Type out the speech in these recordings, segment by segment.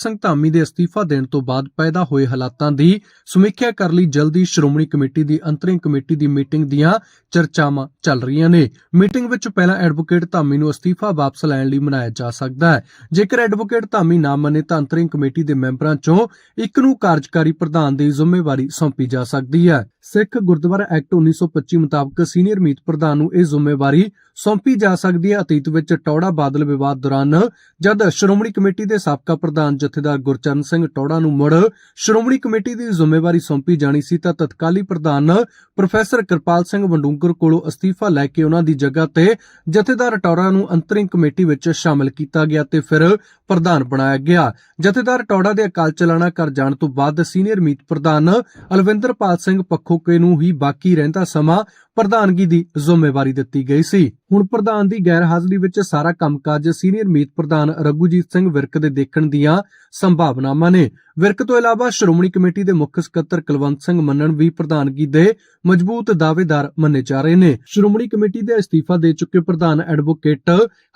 ਸਿੰਘ ਧਾਮੀ ਦੇ ਅਸਤੀਫਾ ਦੇਣ ਤੋਂ ਬਾਅਦ ਪੈਦਾ ਹੋਏ ਹਾਲਾਤਾਂ ਦੀ ਸਮੀਖਿਆ ਕਰਨ ਲਈ ਜਲਦੀ ਸ਼੍ਰੋਮਣੀ ਕਮੇਟੀ ਦੀ ਅੰਤਰਿਮ ਕਮੇਟੀ ਦੀ ਮੀਟਿੰਗ ਦੀਆਂ ਚਰਚਾਵਾਂ ਚੱਲ ਰਹੀਆਂ ਨੇ। ਮੀਟਿੰਗ ਵਿੱਚ ਪਹਿਲਾਂ ਐਡਵੋਕੇਟ ਧਾਮੀ ਨੂੰ ਅਸਤੀਫਾ ਵਾਪਸ ਲੈਣ ਲਈ ਮਨਾਇਆ ਜਾ ਸਕਦਾ ਹੈ। ਜੇਕਰ ਐਡਵੋਕੇਟ ਧਾਮੀ ਨਾ ਮੰਨੇ ਤਾਂ ਅੰਤਰਿਮ ਕਮੇਟੀ ਦੇ ਮੈਂਬਰਾਂ ਚੋਂ ਇੱਕ ਨੂੰ ਕਾਰਜਕਾਰੀ ਪ੍ਰਧਾਨ ਦੀ ਜ਼ਿੰਮੇਵਾਰੀ ਸੌਂਪੀ ਜਾ ਸਕਦੀ ਹੈ। ਸਿੱਖ ਗੁਰਦੁਆਰਾ ਐਕਟ 1925 ਮੁਤਾਬਕ ਸੀਨੀਅਰ ਮੀਤ ਪ੍ਰਧਾਨ ਨੂੰ ਇਹ ਜ਼ਿੰਮੇਵਾਰੀ ਸੌਂਪੀ ਜਾ ਸਕਦੀ ਹੈ। ਅਤੀਤ ਵਿੱਚ ਟੌੜਾ ਬਾਦਲ ਵਿਵਾਦ ਦੌਰਾਨ ਜਦ ਸ਼੍ਰੋਮਣੀ ਕਮੇਟੀ ਦੇ ਸਾਬਕਾ ਪ੍ਰਧਾਨ ਜਥੇਦਾਰ ਗੁਰਚਰਨ ਸਿੰਘ ਟੌੜਾ ਨੂੰ ਮੁੜ ਸ਼੍ਰੋਮਣੀ ਕਮੇਟੀ ਦੀ ਜ਼ਿੰਮੇਵਾਰੀ ਸੌਂਪੀ ਜਾਣੀ ਸੀ ਤਾਂ ਤਤਕਾਲੀ ਪ੍ਰਧਾਨ ਪ੍ਰੋਫੈਸਰ ਕਿਰਪਾਲ ਸਿੰਘ ਵੰਡੂੰਗਰ ਕੋਲੋਂ ਅਸਤੀਫਾ ਲੈ ਕੇ ਉਹਨਾਂ ਦੀ ਜਗ੍ਹਾ ਤੇ ਜਥੇਦਾਰ ਟੌੜਾ ਨੂੰ ਅੰਤਰਿਮ ਕਮੇਟੀ ਵਿੱਚ ਸ਼ਾਮਲ ਕੀਤਾ ਗਿਆ ਤੇ ਫਿਰ ਪ੍ਰਧਾਨ ਬਣਾਇਆ ਗਿਆ। ਜਥੇਦਾਰ ਟੌੜਾ ਦੇ ਅਕਾਲ ਚਲਾਣਾ ਕਰ ਜਾਣ ਤੋਂ ਬਾਅਦ ਸੀਨੀਅਰ ਮੀਤ ਪ੍ਰਧਾਨ ਅਲਵਿੰਦਰਪਾਲ ਸਿੰਘ ਪੱਖੋਕੇ ਨੂੰ ਹੀ ਬਾਕੀ ਰਹਿੰਦਾ ਸਮਾਂ ਪ੍ਰਧਾਨਗੀ ਦੀ ਜ਼ਿੰਮੇਵਾਰੀ ਦਿੱਤੀ ਗਈ ਸੀ। ਹੁਣ ਪ੍ਰਧਾਨ ਦੀ ਗੈਰ ਹਾਜ਼ਰੀ ਵਿੱਚ ਸਾਰਾ ਕੰਮਕਾਜ ਸੀਨੀਅਰ ਮੀਤ ਪ੍ਰਧਾਨ ਰਘੂਜੀਤ ਸਿੰਘ ਵਿਰਕ ਦੇ ਦੇਖਣ ਦੀਆਂ ਸੰਭਾਵਨਾਵਾਂ ਨੇ। ਵਿਰਕ ਤੋਂ ਇਲਾਵਾ ਸ਼੍ਰੋਮਣੀ ਕਮੇਟੀ ਦੇ ਮੁੱਖ ਸਕੱਤਰ ਕੁਲਵੰਤ ਸਿੰਘ ਮੰਨਣ ਵੀ ਪ੍ਰਧਾਨਗੀ ਦੇ ਮਜ਼ਬੂਤ ਦਾਅਵੇਦਾਰ ਮੰਨੇ ਜਾ ਰਹੇ ਨੇ। ਸ਼੍ਰੋਮਣੀ ਕਮੇਟੀ ਦੇ ਅਸਤੀਫਾ ਦੇ ਚੁੱਕੇ ਪ੍ਰਧਾਨ ਐਡਵੋਕੇਟ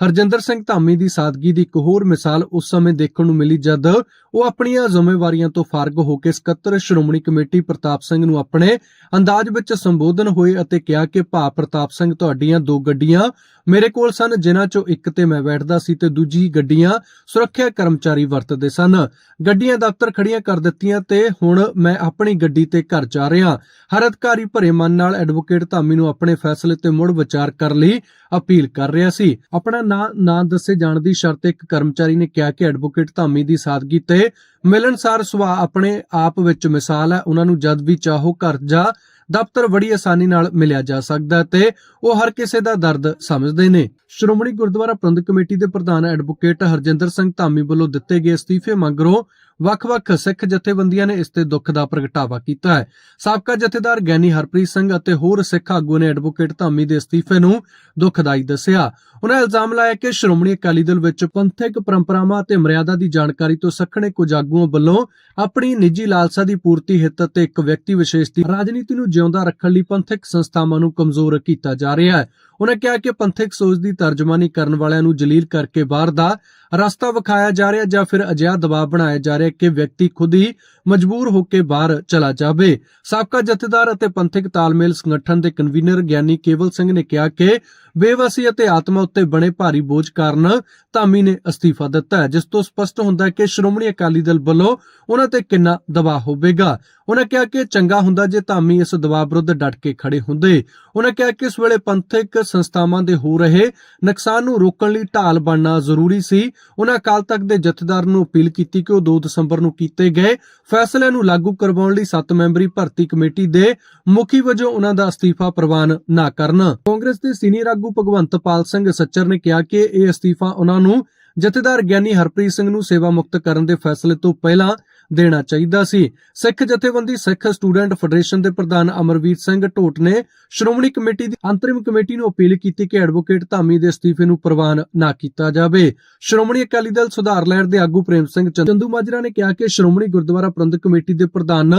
ਹਰਜਿੰਦਰ ਸਿੰਘ ਧਾਮੀ ਦੀ ਸਾਦਗੀ ਦੀ ਇੱਕ ਹੋਰ ਮਿਸਾਲ ਉਸ ਸਮੇਂ ਦੇਖਣ ਨੂੰ ਮਿਲੀ ਜਦ ਉਹ ਆਪਣੀਆਂ ਜ਼ਿੰਮੇਵਾਰੀਆਂ ਤੋਂ ਫਾਰਗ ਹੋ ਕੇ ਸਕੱਤਰ ਸ਼੍ਰੋਮਣੀ ਕਮੇਟੀ ਪ੍ਰਤਾਪ ਸਿੰਘ ਨੂੰ ਆਪਣੇ ਅੰਦਾਜ਼ ਵਿੱਚ ਸੰਬੋਧਨ ਹੋਏ ਅਤੇ ਕਿਹਾ ਕਿ ਭਾ ਪ੍ਰਤਾਪ ਸਿੰਘ ਤੁਹਾਡੀਆਂ ਦੋ ਗੱਡੀਆਂ ਮੇਰੇ ਕੋਲ ਸਨ, ਜਿਨ੍ਹਾਂ ਚੋਂ ਇੱਕ ਤੇ ਮੈਂ ਬੈਠਦਾ ਸੀ ਤੇ ਦੂਜੀ ਗੱਡੀਆਂ ਸੁਰੱਖਿਆ ਕਰਮਚਾਰੀ ਵਰਤਦੇ ਸਨ। ਗੱਡੀਆਂ ਦਫ਼ਤਰ ਖੜੀਆਂ ਕਰ ਦਿੱਤੀਆਂ ਤੇ ਹੁਣ ਮੈਂ ਆਪਣੀ ਗੱਡੀ ਤੇ ਘਰ ਜਾ ਰਿਹਾ। ਹਰ ਅਧਿਕਾਰੀ ਭਰੇ ਮਨ ਨਾਲ ਐਡਵੋਕੇਟ ਧਾਮੀ ਨੂੰ ਆਪਣੇ ਫੈਸਲੇ ਤੇ ਮੁੜ ਵਿਚਾਰ ਕਰਨ ਲਈ ਅਪੀਲ ਕਰ ਰਿਹਾ ਸੀ। ਆਪਣਾ ਨਾਂ, ਨਾ ਦੱਸੇ ਜਾਣ ਦੀ ਸ਼ਰਤ ਤੇ ਇੱਕ ਕਰਮਚਾਰੀ ਨੇ ਕਿਹਾ ਕਿ ਐਡਵੋਕੇਟ ਧਾਮੀ ਦੀ ਸਾਦਗੀ ਤੇ ਮਿਲਣਸਾਰ ਸੁਭਾਅ ਆਪਣੇ ਆਪ ਵਿੱਚ ਮਿਸਾਲ ਹੈ। ਉਹਨਾਂ ਨੂੰ ਜਦ ਵੀ ਚਾਹੋ ਘਰ ਜਾ ਦਫ਼ਤਰ ਬੜੀ ਆਸਾਨੀ ਨਾਲ ਮਿਲਿਆ ਜਾ ਸਕਦਾ ਹੈ ਤੇ ਉਹ ਹਰ ਕਿਸੇ ਦਾ ਦਰਦ ਸਮਝਦੇ ਨੇ। ਸ਼੍ਰੋਮਣੀ ਗੁਰਦੁਆਰਾ ਪ੍ਰਬੰਧਕ ਕਮੇਟੀ ਦੇ ਪ੍ਰਧਾਨ ਐਡਵੋਕੇਟ ਹਰਜਿੰਦਰ ਸਿੰਘ ਧਾਮੀ ਵੱਲੋਂ ਦਿੱਤੇ ਗਏ ਅਸਤੀਫੇ ਮੰਗਰੋਂ ਵੱਖ-ਵੱਖ ਸਿੱਖ ਜਥੇਬੰਦੀਆਂ ਨੇ ਇਸ ਤੇ ਦੁੱਖ ਦਾ ਪ੍ਰਗਟਾਵਾ ਕੀਤਾ ਹੈ। ਸਾਬਕਾ ਜਥੇਦਾਰ ਗਿਆਨੀ ਹਰਪ੍ਰੀਤ ਸਿੰਘ ਅਤੇ ਹੋਰ ਸਿੱਖ ਆਗੂ ਨੇ ਐਡਵੋਕੇਟ ਧਾਮੀ ਦੇ ਅਸਤੀਫੇ ਨੂੰ ਦੁਖਦਾਈ ਦੱਸਿਆ। ਉਹਨਾਂ ਇਲਜ਼ਾਮ ਲਾਇਆ ਕਿ ਸ਼੍ਰੋਮਣੀ ਅਕਾਲੀ ਦਲ ਵਿੱਚ ਪੰਥਕ ਪਰੰਪਰਾਵਾਂ ਅਤੇ ਮਰਿਆਦਾ ਦੀ ਜਾਣਕਾਰੀ ਤੋਂ ਸੱਖਣੇ ਕੁਝ ਆਗੂਆਂ ਵੱਲੋਂ ਆਪਣੀ ਨਿੱਜੀ ਲਾਲਸਾ ਦੀ ਪੂਰਤੀ ਹਿੱਤ ਅਤੇ ਇੱਕ ਵਿਅਕਤੀ ਵਿਸ਼ੇਸ਼ ਦੀ ਰਾਜਨੀਤੀ ਨੂੰ ਜਿਉਂਦਾ ਰੱਖਣ ਲਈ ਪੰਥਕ ਸੰਸਥਾਵਾਂ ਨੂੰ ਕਮਜ਼ੋਰ ਕੀਤਾ ਜਾ ਰਿਹਾ ਹੈ। ਉਹਨਾਂ ਕਿਹਾ ਕਿ ਪੰਥਕ ਸੋਚ ਦੀ ਤਰਜਮਾਨੀ ਕਰਨ ਵਾਲਿਆਂ ਨੂੰ ਜਲੀਲ ਕਰਕੇ ਬਾਹਰ ਦਾ ਰਸਤਾ ਵਿਖਾਇਆ ਜਾ ਰਿਹਾ ਜਾਂ ਫਿਰ ਅਜਿਹਾ ਦਬਾਅ ਬਣਾਇਆ ਜਾ ਰਿਹਾ ਕਿ ਵਿਅਕਤੀ ਖੁਦ ਹੀ ਮਜਬੂਰ ਹੋ ਕੇ ਬਾਹਰ ਚਲਾ ਜਾਵੇ। ਸਾਬਕਾ ਜਥੇਦਾਰ ਅਤੇ ਪੰਥਕ ਤਾਲਮੇਲ ਸੰਗਠਨ ਦੇ ਕਨਵੀਨਰ ਗਿਆਨੀ ਕੇਵਲ ਸਿੰਘ ਨੇ ਕਿਹਾ ਕਿ ਬੇਵਸੀ ਅਤੇ ਆਤਮਾ ਉੱਤੇ ਬਣੇ ਭਾਰੀ ਬੋਝ ਕਾਰਨ ਧਾਮੀ ਨੇ ਅਸਤੀਫਾ ਦਿੱਤਾ ਹੈ, ਜਿਸ ਤੋਂ ਸਪਸ਼ਟ ਹੁੰਦਾ ਹੈ ਕਿ ਸ਼੍ਰੋਮਣੀ ਅਕਾਲੀ ਦਲ ਵੱਲੋਂ ਉਹਨਾਂ ਤੇ ਕਿੰਨਾ ਦਬਾਅ ਹੋਵੇਗਾ। ਉਹਨਾਂ ਕਿਹਾ ਕਿ ਚੰਗਾ ਹੁੰਦਾ ਜੇ ਧਾਮੀ ਇਸ ਦਬਾਅ ਵਿਰੁੱਧ ਡਟ ਕੇ ਖੜੇ ਹੁੰਦੇ। ਉਹਨਾਂ ਕਿਹਾ ਕਿ ਇਸ ਵੇਲੇ ਪੰਥਕ ਸੰਸਥਾਵਾਂ ਦੇ ਹੋ ਰਹੇ ਨੁਕਸਾਨ ਨੂੰ ਰੋਕਣ ਲਈ ਢਾਲ ਬਣਨਾ ਜ਼ਰੂਰੀ ਸੀ। ਉਹਨਾਂ ਅਕਾਲ ਤਖਤ ਦੇ ਜਥੇਦਾਰ ਨੂੰ ਅਪੀਲ ਕੀਤੀ ਕਿ ਉਹ 2 ਦਸੰਬਰ ਨੂੰ ਕੀਤੇ ਗਏ ਫੈਸਲੇ ਨੂੰ ਲਾਗੂ ਕਰਵਾਉਣ ਲਈ 7 ਮੈਂਬਰੀ ਭਰਤੀ ਕਮੇਟੀ ਦੇ ਮੁਖੀ ਵਜੋਂ ਉਹਨਾਂ ਦਾ ਅਸਤੀਫਾ ਪ੍ਰਵਾਨ ਨਾ ਕਰਨ। ਕਾਂਗਰਸ ਦੇ ਸੀਨੀਅਰ ਆਗੂ ਭਗਵੰਤ ਪਾਲ ਸਿੰਘ ਸੱਚਰ ਨੇ ਕਿਹਾ ਕਿ ਇਹ ਅਸਤੀਫਾ ਉਹਨਾਂ ਨੂੰ ਜਥੇਦਾਰ ਗਿਆਨੀ ਹਰਪ੍ਰੀਤ ਸਿੰਘ ਨੂੰ ਸੇਵਾ ਮੁਕਤ ਕਰਨ ਦੇ ਫੈਸਲੇ ਤੋਂ ਪਹਿਲਾਂ ਦੇਣਾ ਚਾਹੀਦਾ ਸੀ। ਸਿੱਖ ਜਥੇਬੰਦੀ, ਸਿੱਖ ਸਟੂਡੈਂਟ ਫੈਡਰੇਸ਼ਨ ਦੇ ਪ੍ਰਧਾਨ ਅਮਰਵੀਰ ਸਿੰਘ ਢੋਟ ਨੇ ਸ਼੍ਰੋਮਣੀ ਕਮੇਟੀ ਦੀ ਅੰਤਰਿਮ ਕਮੇਟੀ ਨੂੰ ਅਪੀਲ ਕੀਤੀ ਕਿ ਐਡਵੋਕੇਟ ਧਾਮੀ ਦੇ ਅਸਤੀਫੇ ਨੂੰ ਪ੍ਰਵਾਨ ਨਾ ਕੀਤਾ ਜਾਵੇ। ਸ਼੍ਰੋਮਣੀ ਅਕਾਲੀ ਦਲ ਸੁਧਾਰ ਲਹਿਰ ਦੇ ਆਗੂ ਪ੍ਰੇਮ ਸਿੰਘ ਚੰਦੂ ਮਾਜਰਾ ਨੇ ਕਿਹਾ ਕਿ ਸ਼੍ਰੋਮਣੀ ਗੁਰਦੁਆਰਾ ਪ੍ਰਬੰਧਕ ਕਮੇਟੀ ਦੇ ਪ੍ਰਧਾਨ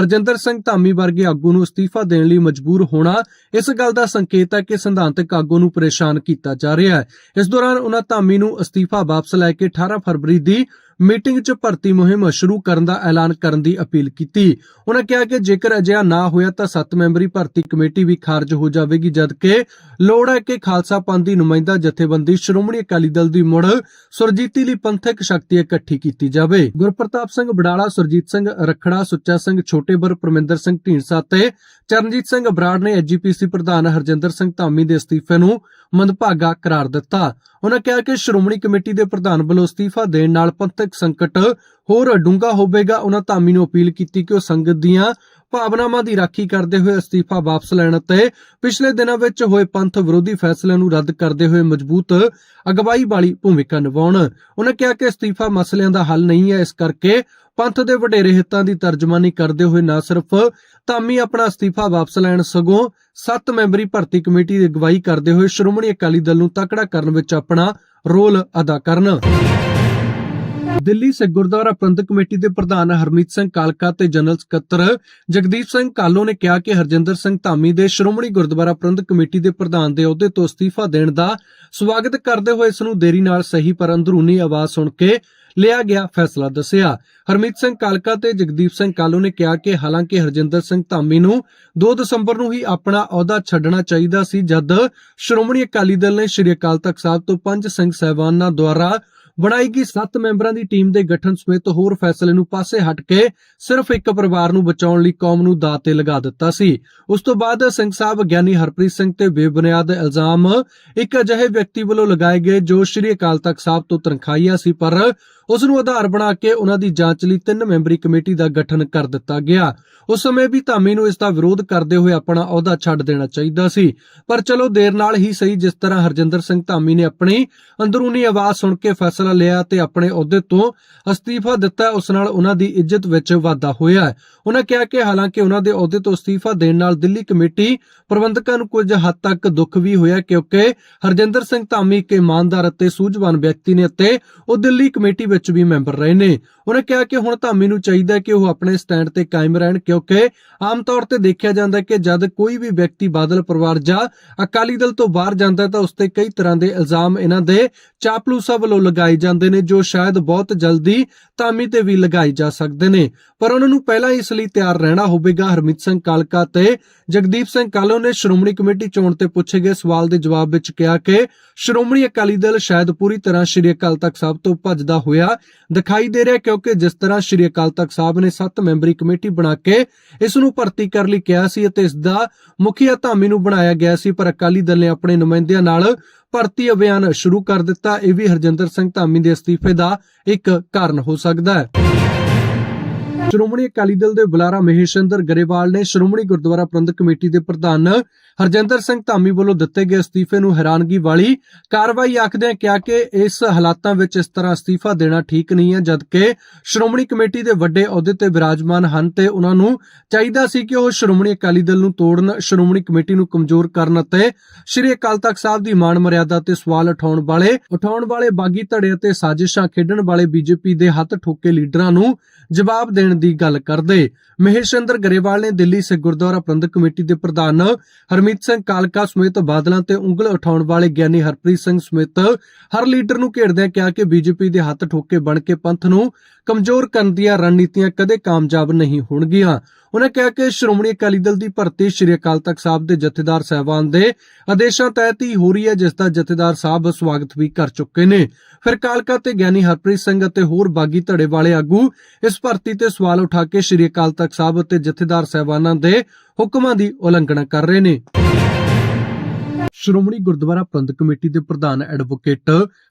ਹਰਜਿੰਦਰ ਸਿੰਘ ਧਾਮੀ ਵਰਗੇ ਆਗੂ ਨੂੰ ਅਸਤੀਫਾ ਦੇਣ ਲਈ ਮਜਬੂਰ ਹੋਣਾ ਇਸ ਗੱਲ ਦਾ ਸੰਕੇਤ ਹੈ ਕਿ ਸਿਧਾਂਤਕ ਆਗੂ ਨੂੰ ਪਰੇਸ਼ਾਨ ਕੀਤਾ ਜਾ ਰਿਹਾ ਹੈ। ਇਸ ਦੌਰਾਨ ਉਹਨਾਂ ਧਾਮੀ ਨੂੰ ਅਸਤੀਫਾ ਵਾਪਸ ਲੈ ਕੇ 18 ਫਰਵਰੀ ਦੀ ਮੀਟਿੰਗ 'ਚ ਭਰਤੀ ਮੁਹਿੰਮ ਸ਼ੁਰੂ ਕਰਨ ਦਾ ਐਲਾਨ ਕਰਨ ਦੀ ਅਪੀਲ ਕੀਤੀ। ਉਹਨਾਂ ਕਿਹਾ ਕਿ ਜੇਕਰ ਅਜਿਹਾ ਨਾ ਹੋਇਆ ਤਾਂ 7 ਮੈਂਬਰੀ ਭਰਤੀ ਕਮੇਟੀ ਵੀ ਖਾਰਜ ਹੋ ਜਾਵੇਗੀ, ਜਦਕਿ ਲੋੜ ਹੈ ਕਿ ਖਾਲਸਾ ਪੰਥ ਦੀ ਨੁਮਾਇੰਦਾ ਜਥੇਬੰਦੀ ਸ਼੍ਰੋਮਣੀ ਅਕਾਲੀ ਦਲ ਦੀ ਮੁੜ ਸੁਰਜੀਤੀ ਲਈ ਪੰਥਕ ਸ਼ਕਤੀ ਇਕੱਠੀ ਕੀਤੀ ਜਾਵੇ। ਗੁਰਪ੍ਰਤਾਪ ਸਿੰਘ ਬਡਾਲਾ, ਸੁਰਜੀਤ ਸਿੰਘ ਰਖੜਾ, ਸੁੱਚਾ ਸਿੰਘ ਛੋਟੇਬਰ, ਪਰਮਿੰਦਰ ਸਿੰਘ ਢੀਂਡਸਾ ਤੇ ਚਰਨਜੀਤ ਸਿੰਘ ਬਰਾੜ ਨੇ ਐਜੀਪੀਸੀ ਪ੍ਰਧਾਨ ਹਰਜਿੰਦਰ ਸਿੰਘ ਧਾਮੀ ਦੇ ਅਸਤੀਫੇ ਨੂੰ ਮੰਦਭਾਗਾ ਕਰਾਰ ਦਿੱਤਾ। ਉਹਨਾਂ ਕਿਹਾ ਕਿ ਸ਼੍ਰੋਮਣੀ ਕਮੇਟੀ ਦੇ ਪ੍ਰਧਾਨ ਵੱਲੋਂ ਅਸਤੀਫਾ ਦੇਣ ਨਾਲ ਪੰਥਕ ਸੰਕਟ ਹੋਰ ਡੂੰਘਾ ਹੋਵੇਗਾ, ਉਹਨਾਂ ਧਾਮੀ ਨੂੰ ਅਪੀਲ ਕੀਤੀ ਕਿ ਉਹ ਸੰਗਤ ਦੀਆਂ ਭਾਵਨਾਵਾਂ ਦੀ ਰਾਖੀ ਕਰਦੇ ਹੋਏ ਅਸਤੀਫਾ ਵਾਪਸ ਲੈਣ ਅਤੇ ਪਿਛਲੇ ਦਿਨਾਂ ਵਿੱਚ ਹੋਏ ਪੰਥ ਵਿਰੋਧੀ ਫੈਸਲਿਆਂ ਨੂੰ ਰੱਦ ਕਰਦੇ ਹੋਏ ਮਜ਼ਬੂਤ ਅਗਵਾਈ ਵਾਲੀ ਭੂਮਿਕਾ ਨਿਭਾਉਣ। ਉਹਨਾਂ ਕਿਹਾ ਕਿ ਅਸਤੀਫਾ ਮਸਲਿਆਂ ਦਾ ਹੱਲ ਨਹੀਂ ਹੈ, ਇਸ ਕਰਕੇ ਪੰਥ ਦੇ ਵਡੇਰੇ ਹਿੱਤਾਂ ਦੀ ਤਰਜਮਾਨੀ ਕਰਦੇ ਹੋਏ ਨਾ ਸਿਰਫ ਧਾਮੀ ਆਪਣਾ ਅਸਤੀਫਾ ਵਾਪਸ ਲੈਣ, ਸਗੋਂ ਸੱਤ ਮੈਂਬਰੀ ਭਰਤੀ ਕਮੇਟੀ ਦੀ ਅਗਵਾਈ ਕਰਦੇ ਹੋਏ ਸ਼੍ਰੋਮਣੀ ਅਕਾਲੀ ਦਲ ਨੂੰ ਤਕੜਾ ਕਰਨ ਵਿੱਚ ਆਪਣਾ ਰੋਲ ਅਦਾ ਕਰਨ। ਦਿੱਲੀ ਸਿੱਖ ਗੁਰਦੁਆਰਾ ਪ੍ਰਬੰਧਕ ਕਮੇਟੀ ਦੇ ਪ੍ਰਧਾਨ ਹਰਮੀਤ ਸਿੰਘ ਕਾਲਕਾ ਤੇ ਜਨਰਲ ਸਕੱਤਰ ਜਗਦੀਪ ਸਿੰਘ ਕਾਲੋ ਨੇ ਕਿਹਾ ਕਿ ਹਰਜਿੰਦਰ ਸਿੰਘ ਧਾਮੀ ਦੇ ਸ਼੍ਰੋਮਣੀ ਗੁਰਦੁਆਰਾ ਪ੍ਰਬੰਧਕ ਕਮੇਟੀ ਦੇ ਪ੍ਰਧਾਨ ਦੇ ਅਹੁਦੇ ਤੋਂ ਅਸਤੀਫਾ ਦੇਣ ਦਾ ਸਵਾਗਤ ਕਰਦੇ ਹੋਏ ਇਸ ਨੂੰ ਦੇਰੀ ਨਾਲ ਸਹੀ ਪਰ ਅੰਦਰੂਨੀ ਆਵਾਜ਼ ਸੁਣ ਕੇ ਲਿਆ ਗਿਆ ਫੈਸਲਾ ਦੱਸਿਆ। ਹਰਮੀਤ ਸਿੰਘ ਕਾਲਕਾ ਤੇ ਜਗਦੀਪ ਸਿੰਘ ਕਾਲੂ ਨੇ ਕਿਹਾ ਕਿ ਹਾਲਾਂਕਿ ਹਰਜਿੰਦਰ ਸਿੰਘ ਧਾਮੀ ਨੂੰ 2 ਦਸੰਬਰ ਨੂੰ ਹੀ ਆਪਣਾ ਅਹੁਦਾ ਛੱਡਣਾ ਚਾਹੀਦਾ ਸੀ, ਜਦ ਸ਼੍ਰੋਮਣੀ ਅਕਾਲੀ ਦਲ ਨੇ ਸ਼੍ਰੀ ਅਕਾਲ ਤਖਤ ਸਾਹਿਬ ਤੋਂ ਪੰਜ ਸਿੰਘ ਸਹਿਬਾਨਾਂ ਦੁਆਰਾ ਬਣਾਈ ਗਈ 7 ਮੈਂਬਰਾਂ ਦੀ ਟੀਮ ਦੇ ਗਠਨ ਸਮੇਤ ਹੋਰ ਫੈਸਲੇ ਨੂੰ ਪਾਸੇ ਹਟ ਕੇ ਸਿਰਫ ਇੱਕ ਪਰਿਵਾਰ ਨੂੰ ਬਚਾਉਣ ਲਈ ਕੌਮ ਨੂੰ ਦਾਅ ਤੇ ਲਗਾ ਦਿੱਤਾ ਸੀ। ਉਸ ਤੋਂ ਬਾਅਦ ਸਿੰਘ ਸਾਹਿਬ ਗਿਆਨੀ ਹਰਪ੍ਰੀਤ ਸਿੰਘ ਤੇ ਬੇਬੁਨਿਆਦ ਇਲਜ਼ਾਮ ਇੱਕ ਅਜਿਹੇ ਵਿਅਕਤੀ ਵੱਲੋਂ ਲਗਾਏ ਗਏ ਜੋ ਸ਼੍ਰੀ ਅਕਾਲ ਤਖਤ ਸਾਹਿਬ ਤੋਂ ਤਨਖਾਹੀਆ ਸੀ, ਪਰ ਉਸ ਨੂੰ ਆਧਾਰ ਬਣਾ ਕੇ ਉਹਨਾਂ ਦੀ ਜਾਂਚ ਲਈ ਤਿੰਨ ਮੈਂਬਰੀ ਕਮੇਟੀ ਦਾ ਗਠਨ ਕਰ ਦਿੱਤਾ ਗਿਆ। ਉਸ ਸਮੇਂ ਵੀ ਧਾਮੀ ਨੂੰ ਇਸ ਦਾ ਵਿਰੋਧ ਕਰਦੇ ਹੋਏ ਆਪਣਾ ਅਹੁਦਾ ਛੱਡ ਦੇਣਾ ਚਾਹੀਦਾ ਸੀ। ਪਰ ਚਲੋ ਦੇਰ ਨਾਲ ਹੀ ਸਹੀ ਜਿਸ ਤਰ੍ਹਾਂ ਹਰਜਿੰਦਰ ਸਿੰਘ ਧਾਮੀ ਨੇ ਆਪਣੀ ਅੰਦਰੂਨੀ ਆਵਾਜ਼ ਸੁਣ ਕੇ ਫੈਸਲਾ ਲਿਆ ਤੇ ਆਪਣੇ ਅਹੁਦੇ ਤੋਂ ਅਸਤੀਫਾ ਦਿੱਤਾ, ਉਸ ਨਾਲ ਉਹਨਾਂ ਦੀ ਇੱਜ਼ਤ ਵਿੱਚ ਵਾਧਾ ਹੋਇਆ ਹੈ। ਉਹਨਾਂ ਕਿਹਾ ਕਿ ਹਾਲਾਂਕਿ ਉਹਨਾਂ ਦੇ ਅਹੁਦੇ ਤੋਂ ਅਸਤੀਫਾ ਦੇਣ ਨਾਲ ਦਿੱਲੀ ਕਮੇਟੀ ਪ੍ਰਬੰਧਕਾਂ ਨੂੰ ਕੁਝ ਹੱਦ ਤੱਕ ਦੁੱਖ ਵੀ ਹੋਇਆ, ਕਿਉਂਕਿ ਹਰਜਿੰਦਰ ਸਿੰਘ ਧਾਮੀ ਇੱਕ ਇਮਾਨਦਾਰ ਅਤੇ ਸੂਝਵਾਨ ਵਿਅਕਤੀ ਨੇ ਅਤੇ ਉਹ ਦਿੱਲੀ ਕਮੇਟੀ ਵਿੱਚ ਵੀ ਮੈਂਬਰ ਰਹੇ ਨੇ। ਉਹਨੇ ਕਿਹਾ ਕਿ ਹੁਣ ਧਾਮੀ ਨੂੰ ਚਾਹੀਦਾ ਕਿ ਉਹ ਆਪਣੇ ਸਟੈਂਡ ਤੇ ਕਾਇਮ ਰਹਿਣ, ਕਿਉਂਕਿ ਆਮ ਤੌਰ ਤੇ ਦੇਖਿਆ ਜਾਂਦਾ ਹੈ ਕਿ ਜਦ ਕੋਈ ਵੀ ਵਿਅਕਤੀ ਬਾਦਲ ਪਰਿਵਾਰ ਜਾਂ ਅਕਾਲੀ ਦਲ ਤੋਂ ਬਾਹਰ ਜਾਂਦਾ ਤਾਂ ਉਸ ਤੇ ਕਈ ਤਰ੍ਹਾਂ ਦੇ ਇਲਜ਼ਾਮ ਇਹਨਾਂ ਦੇ ਚਾਪਲੂਸਾ ਵੱਲੋਂ ਲਗਾਏ ਜਾਂਦੇ ਨੇ ਜੋ ਸ਼ਾਇਦ ਬਹੁਤ ਜਲਦੀ ਧਾਮੀ ਤੇ ਵੀ ਲਗਾਏ ਜਾ ਸਕਦੇ ਨੇ। ਪਰ ਉਹਨਾਂ ਨੂੰ ਪਹਿਲਾਂ ਇਸ ਲਈ ਤਿਆਰ ਰਹਿਣਾ ਹੋਵੇਗਾ। ਹਰਮਿਤ ਸਿੰਘ ਕਾਲਕਾ ਤੇ ਜਗਦੀਪ ਸਿੰਘ ਕਾਲੋ ਨੇ ਸ਼੍ਰੋਮਣੀ ਕਮੇਟੀ ਚੋਣ ਤੇ ਪੁੱਛੇ ਗਏ ਸਵਾਲ ਦੇ ਜਵਾਬ ਵਿੱਚ ਕਿਹਾ ਕਿ ਸ਼੍ਰੋਮਣੀ ਅਕਾਲੀ ਦਲ ਸ਼ਾਇਦ ਪੂਰੀ ਤਰ੍ਹਾਂ ਸ਼੍ਰੀ ਅਕਾਲ ਤਖਤ ਸਾਹਿਬ ਤੋਂ ਭੱਜਦਾ ਹੋਇਆ ਦਿਖਾਈ ਦੇ ਰਿਹਾ ਕਿਉਂਕਿ ਜਿਸ ਤਰ੍ਹਾਂ ਸ਼੍ਰੀ ਅਕਾਲ ਤਖਤ ਸਾਹਿਬ ਨੇ 7 ਮੈਂਬਰੀ ਕਮੇਟੀ ਬਣਾ ਕੇ ਇਸ ਨੂੰ ਭਰਤੀ ਕਰਨ ਲਈ ਕਿਹਾ ਸੀ ਅਤੇ ਇਸ ਦਾ ਮੁਖੀਆ ਧਾਮੀ ਨੂੰ ਬਣਾਇਆ ਗਿਆ ਸੀ। ਪਰ ਅਕਾਲੀ ਦਲ ਨੇ ਆਪਣੇ ਨੁਮਾਇੰਦਿਆਂ ਨਾਲ ਭਰਤੀ ਅਭਿਆਨ ਸ਼ੁਰੂ ਕਰ ਦਿੱਤਾ, ਇਹ ਵੀ ਹਰਜਿੰਦਰ ਸਿੰਘ ਧਾਮੀ ਦੇ ਅਸਤੀਫੇ ਦਾ ਇੱਕ ਕਾਰਨ ਹੋ ਸਕਦਾ ਹੈ। ਸ਼੍ਰੋਮਣੀ ਅਕਾਲੀ ਦਲ ਦੇ ਬੁਲਾਰਾ ਮਹੇਸ਼ੰਦਰ ਗਰੇਵਾਲ ਨੇ ਸ਼੍ਰੋਮਣੀ ਗੁਰਦੁਆਰਾ ਪ੍ਰਬੰਧਕ ਕਮੇਟੀ ਦੇ ਪ੍ਰਧਾਨ ਹਰਜਿੰਦਰ ਸਿੰਘ ਧਾਮੀ ਵੱਲੋਂ ਦਿੱਤੇ ਗਏ ਅਸਤੀਫੇ ਨੂੰ ਹੈਰਾਨਗੀ ਵਾਲੀ ਕਾਰਵਾਈ ਆਖਦਿਆਂ ਕਿਹਾ ਕਿ ਇਸ ਹਾਲਾਤਾਂ ਵਿੱਚ ਇਸ ਤਰ੍ਹਾਂ ਅਸਤੀਫਾ ਦੇਣਾ ਠੀਕ ਨਹੀਂ ਹੈ, ਜਦਕਿ ਸ਼੍ਰੋਮਣੀ ਕਮੇਟੀ ਦੇ ਵੱਡੇ ਅਹੁਦੇ ਤੇ ਵਿਰਾਜਮਾਨ ਹਨ ਤੇ ਉਹਨਾਂ ਨੂੰ ਚਾਹੀਦਾ ਸੀ ਕਿ ਉਹ ਸ਼੍ਰੋਮਣੀ ਅਕਾਲੀ ਦਲ ਨੂੰ ਤੋੜਨ, ਸ਼੍ਰੋਮਣੀ ਕਮੇਟੀ ਨੂੰ ਕਮਜ਼ੋਰ ਕਰਨ ਅਤੇ ਸ਼੍ਰੀ ਅਕਾਲ ਤਖਤ ਸਾਹਿਬ ਦੀ ਮਾਣ ਮਰਿਆਦਾ ਤੇ ਸਵਾਲ ਉਠਾਉਣ ਵਾਲੇ ਉਠਾਉਣ ਵਾਲੇ ਬਾਗੀ ਧੜੇ ਅਤੇ ਸਾਜ਼ਿਸ਼ਾਂ ਖੇਡਣ ਵਾਲੇ ਬੀਜੇਪੀ ਦੇ ਹੱਥ ਠੋਕੇ ਲੀਡਰਾਂ ਨੂੰ ਜਵਾਬ ਦੇਣ ਦੀ ਗੱਲ ਕਰਦੇ, ਮਹੇਸ਼ ਚੰਦਰ ਗਰੇਵਾਲ ਨੇ ਦਿੱਲੀ ਸਿੱਖ ਗੁਰਦੁਆਰਾ ਪ੍ਰਬੰਧਕ ਕਮੇਟੀ ਦੇ ਪ੍ਰਧਾਨ ਹਰਮੀਤ ਸਿੰਘ ਕਾਲਕਾ ਸਮੇਤ ਬਾਦਲਾਂ ਤੇ ਉਂਗਲ ਉਠਾਉਣ ਵਾਲੇ ਗਿਆਨੀ ਹਰਪ੍ਰੀਤ ਸਿੰਘ ਸਮੇਤ ਹਰ ਲੀਡਰ ਨੂੰ ਘੇਰਦਿਆਂ ਕਿਹਾ ਕਿ ਬੀਜੇਪੀ ਦੇ ਹੱਥ ਠੋਕੇ ਬਣ ਕੇ ਪੰਥ ਨੂੰ ਕਮਜ਼ੋਰ ਕਰਨ ਦੀਆਂ ਰਣਨੀਤੀਆਂ ਕਦੇ ਕਾਮਯਾਬ ਨਹੀਂ ਹੋਣਗੀਆਂ। ਉਹਨਾਂ ਕਿਹਾ ਕਿ ਸ਼੍ਰੋਮਣੀ ਅਕਾਲੀ ਦਲ ਦੀ ਭਰਤੀ ਸ਼੍ਰੀ ਅਕਾਲ ਤਖਤ ਸਾਹਿਬ ਦੇ ਜਥੇਦਾਰ ਸਹਿਬਾਨ ਦੇ ਆਦੇਸ਼ਾਂ ਤਹਿਤ ਹੀ ਹੋ ਰਹੀ ਹੈ, ਜਿਸ ਦਾ ਜਥੇਦਾਰ ਸਾਹਿਬ ਸਵਾਗਤ ਵੀ ਕਰ ਚੁੱਕੇ ਨੇ। ਫਿਰ ਕਾਲਕਾ ਤੇ ਗਿਆਨੀ ਹਰਪ੍ਰੀਤ ਸਿੰਘ ਅਤੇ ਹੋਰ ਬਾਗੀ ਧੜੇ ਵਾਲੇ ਆਗੂ ਇਸ ਭਰਤੀ ਤੇ ਸਵਾਲ ਉਠਾ ਕੇ ਸ਼੍ਰੀ ਅਕਾਲ ਤਖਤ ਸਾਹਿਬ ਅਤੇ ਜਥੇਦਾਰ ਸਹਿਬਾਨਾਂ ਦੇ ਹੁਕਮਾਂ ਦੀ ਉਲੰਘਣਾ ਕਰ ਰਹੇ ਨੇ। ਸ਼੍ਰੋਮਣੀ ਗੁਰਦੁਆਰਾ ਪ੍ਰਬੰਧਕ ਕਮੇਟੀ ਦੇ ਪ੍ਰਧਾਨ ਐਡਵੋਕੇਟ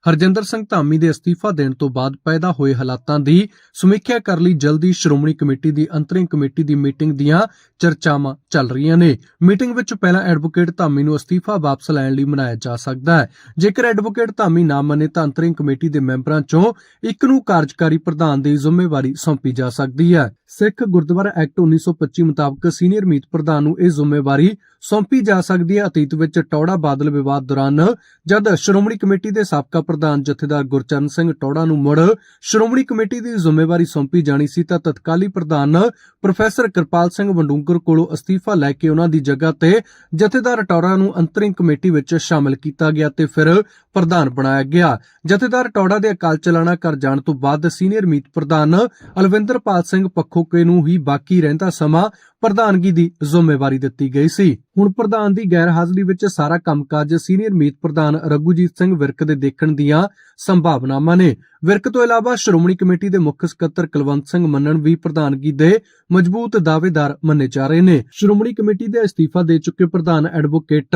ਹਰਜਿੰਦਰ ਸਿੰਘ ਧਾਮੀ ਦੇ ਅਸਤੀਫਾ ਦੇਣ ਤੋਂ ਬਾਅਦ ਪੈਦਾ ਹੋਏ ਹਾਲਾਤਾਂ ਦੀ ਸਮੀਖਿਆ ਕਰਨ ਲਈ ਜਲਦੀ ਸ਼੍ਰੋਮਣੀ ਕਮੇਟੀ ਦੀ ਅੰਤਰਿਮ ਕਮੇਟੀ ਦੀ ਮੀਟਿੰਗ ਦੀਆਂ ਚਰਚਾਵਾਂ ਚੱਲ ਰਹੀਆਂ ਨੇ। ਮੀਟਿੰਗ ਵਿੱਚ ਪਹਿਲਾਂ ਐਡਵੋਕੇਟ ਧਾਮੀ ਨੂੰ ਅਸਤੀਫਾ ਵਾਪਸ ਲੈਣ ਲਈ ਮਨਾਇਆ ਜਾ ਸਕਦਾ ਹੈ। ਜੇਕਰ ਐਡਵੋਕੇਟ ਧਾਮੀ ਨਾ ਮੰਨੇ ਤਾਂ ਅੰਤਰਿਮ ਕਮੇਟੀ ਦੇ ਮੈਂਬਰਾਂ ਚੋਂ ਇੱਕ ਨੂੰ ਕਾਰਜਕਾਰੀ ਪ੍ਰਧਾਨ ਦੀ ਜ਼ਿੰਮੇਵਾਰੀ ਸੌਂਪੀ ਜਾ ਸਕਦੀ ਹੈ। ਸਿੱਖ ਗੁਰਦੁਆਰਾ ਐਕਟ 1925 ਮੁਤਾਬਕ ਸੀਨੀਅਰ ਮੀਤ ਪ੍ਰਧਾਨ ਨੂੰ ਇਹ ਜ਼ਿੰਮੇਵਾਰੀ ਸੌਂਪੀ ਜਾ ਸਕਦੀ ਹੈ। ਅਤੀਤ ਵਿੱਚ ਟੌੜਾ ਬਾਦਲ ਵਿਵਾਦ ਦੌਰਾਨ ਜਦ ਸ਼੍ਰੋਮਣੀ ਕਮੇਟੀ ਦੇ ਸਾਬਕਾ ਪ੍ਰਧਾਨ ਜਥੇਦਾਰ ਗੁਰਚਰਨ ਸਿੰਘ ਟੌੜਾ ਨੂੰ ਮੁੜ ਸ਼੍ਰੋਮਣੀ ਕਮੇਟੀ ਦੀ ਜ਼ਿੰਮੇਵਾਰੀ ਸੌਂਪੀ ਜਾਣੀ ਸੀ ਤਾਂ ਤਤਕਾਲੀ ਪ੍ਰਧਾਨ ਪ੍ਰੋਫੈਸਰ ਕਿਰਪਾਲ ਸਿੰਘ ਵੰਡੂੰਗਰ ਕੋਲੋਂ ਅਸਤੀਫਾ ਲੈ ਕੇ ਉਹਨਾਂ ਦੀ ਜਗ੍ਹਾ ਤੇ ਜਥੇਦਾਰ ਟੌੜਾ ਨੂੰ ਅੰਤਰਿਮ ਕਮੇਟੀ ਵਿੱਚ ਸ਼ਾਮਲ ਕੀਤਾ ਗਿਆ ਤੇ ਫਿਰ ਪ੍ਰਧਾਨ ਬਣਾਇਆ ਗਿਆ। ਜਥੇਦਾਰ ਟੌੜਾ ਦੇ ਅਕਾਲ ਚਲਾਣਾ ਕਰ ਜਾਣ ਤੋਂ ਬਾਅਦ ਸੀਨੀਅਰ ਮੀਤ ਪ੍ਰਧਾਨ ਅਲਵਿੰਦਰਪਾਲ ਸਿੰਘ ਪੱਖੋਕੇ ਨੂੰ ਹੀ ਬਾਕੀ ਰਹਿੰਦਾ ਸਮਾਂ ਪ੍ਰਧਾਨਗੀ ਦੀ ਜ਼ਿੰਮੇਵਾਰੀ ਦਿੱਤੀ ਗਈ ਸੀ। ਹੁਣ ਪ੍ਰਧਾਨ ਦੀ ਗੈਰ ਹਾਜ਼ਰੀ ਵਿੱਚ ਸਾਰਾ ਕੰਮਕਾਜ ਸੀਨੀਅਰ ਮੀਤ ਪ੍ਰਧਾਨ ਰਘੂਜੀਤ ਸਿੰਘ ਵਿਰਕ ਦੇ ਦੇਖਣ ਦੀਆਂ ਸੰਭਾਵਨਾਵਾਂ ਨੇ। ਵਿਰਕ ਤੋਂ ਇਲਾਵਾ ਸ਼੍ਰੋਮਣੀ ਕਮੇਟੀ ਦੇ ਮੁੱਖ ਸਕੱਤਰ ਕੁਲਵੰਤ ਸਿੰਘ ਮੰਨਣ ਵੀ ਪ੍ਰਧਾਨਗੀ ਦੇ ਮਜ਼ਬੂਤ ਦਾਅਵੇਦਾਰ ਮੰਨੇ ਜਾ ਰਹੇ ਨੇ। ਸ਼੍ਰੋਮਣੀ ਕਮੇਟੀ ਦੇ ਅਸਤੀਫਾ ਦੇ ਚੁੱਕੇ ਪ੍ਰਧਾਨ ਐਡਵੋਕੇਟ